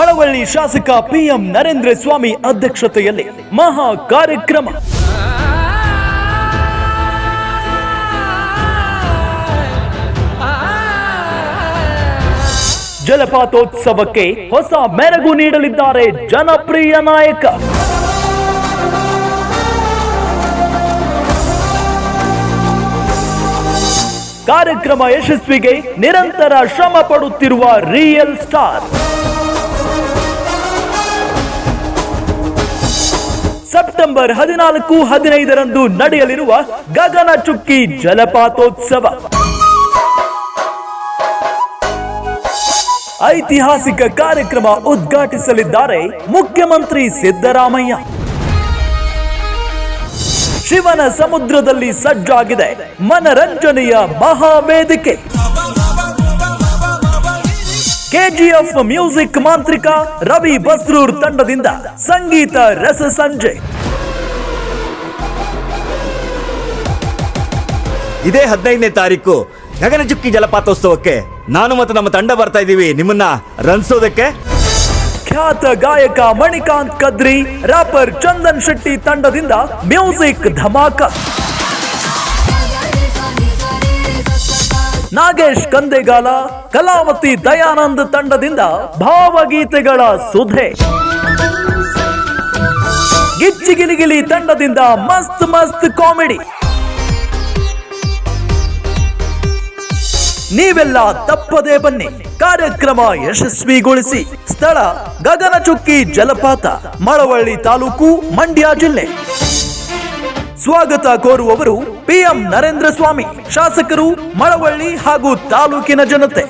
ಮಳವಳ್ಳಿ ಶಾಸಕ ಪಿಎಂ ನರೇಂದ್ರ ಸ್ವಾಮಿ ಅಧ್ಯಕ್ಷತೆಯಲ್ಲಿ ಮಹಾ ಕಾರ್ಯಕ್ರಮ. ಜಲಪಾತೋತ್ಸವಕ್ಕೆ ಹೊಸ ಮೆರಗು ನೀಡಲಿದ್ದಾರೆ ಜನಪ್ರಿಯ ನಾಯಕ. ಕಾರ್ಯಕ್ರಮ ಯಶಸ್ವಿಗೆ ನಿರಂತರ ಶ್ರಮ ಪಡುತ್ತಿರುವ ರಿಯಲ್ ಸ್ಟಾರ್ ಸೆಪ್ಟೆಂಬರ್ ಹದಿನಾಲ್ಕು, ಹದಿನೈದರಂದು ನಡೆಯಲಿರುವ ಗಗನ ಚುಕ್ಕಿ ಜಲಪಾತೋತ್ಸವ. ಐತಿಹಾಸಿಕ ಕಾರ್ಯಕ್ರಮ ಉದ್ಘಾಟಿಸಲಿದ್ದಾರೆ ಮುಖ್ಯಮಂತ್ರಿ ಸಿದ್ದರಾಮಯ್ಯ. ಶಿವನ ಸಮುದ್ರದಲ್ಲಿ ಸಜ್ಜಾಗಿದೆ ಮನರಂಜನೆಯ ಮಹಾವೇದಿಕೆ. ಕೆಜಿಎಫ್ ಮ್ಯೂಸಿಕ್ ಮಾಂತ್ರಿಕ ರವಿ ಬಸ್ರೂರ್ ತಂಡದಿಂದ ಸಂಗೀತ ರಸ ಸಂಜೆ. ಇದೇ ಹದಿನೈದನೇ ತಾರೀಕು ಗಗನಚುಕ್ಕಿ ಜಲಪಾತೋತ್ಸವಕ್ಕೆ ನಾನು ಮತ್ತು ನಮ್ಮ ತಂಡ ಬರ್ತಾ ಇದ್ದೀವಿ. ನಿಮ್ಮನ್ನ ರನ್ಸೋದಕ್ಕೆ ಖ್ಯಾತ ಗಾಯಕ ಮಣಿಕಾಂತ್ ಕದ್ರಿ ರಾಪರ್ ಚಂದನ್ ಶೆಟ್ಟಿ ತಂಡದಿಂದ ಮ್ಯೂಸಿಕ್ ಧಮಾಕ. ನಾಗೇಶ್ ಕಂದೆಗಾಲ, ಕಲಾವತಿ ದಯಾನಂದ್ ತಂಡದಿಂದ ಭಾವಗೀತೆಗಳ ಸುಧೆ. ಗಿಚ್ಚಿಗಿಲಿಗಿಲಿ ತಂಡದಿಂದ ಮಸ್ತ್ ಮಸ್ತ್ ಕಾಮಿಡಿ. ನೀವೆಲ್ಲ ತಪ್ಪದೇ ಬನ್ನಿ, ಕಾರ್ಯಕ್ರಮ ಯಶಸ್ವಿಗೊಳಿಸಿ. ಸ್ಥಳ ಗಗನಚುಕ್ಕಿ ಜಲಪಾತ, ಮಳವಳ್ಳಿ ತಾಲೂಕು, ಮಂಡ್ಯ ಜಿಲ್ಲೆ. ಸ್ವಾಗತ ಕೋರುವವರು ಪಿಎಂ ನರೇಂದ್ರ ಸ್ವಾಮಿ ಶಾಸಕರು ಮಳವಳ್ಳಿ ಹಾಗೂ ತಾಲೂಕಿನ ಜನತೆ.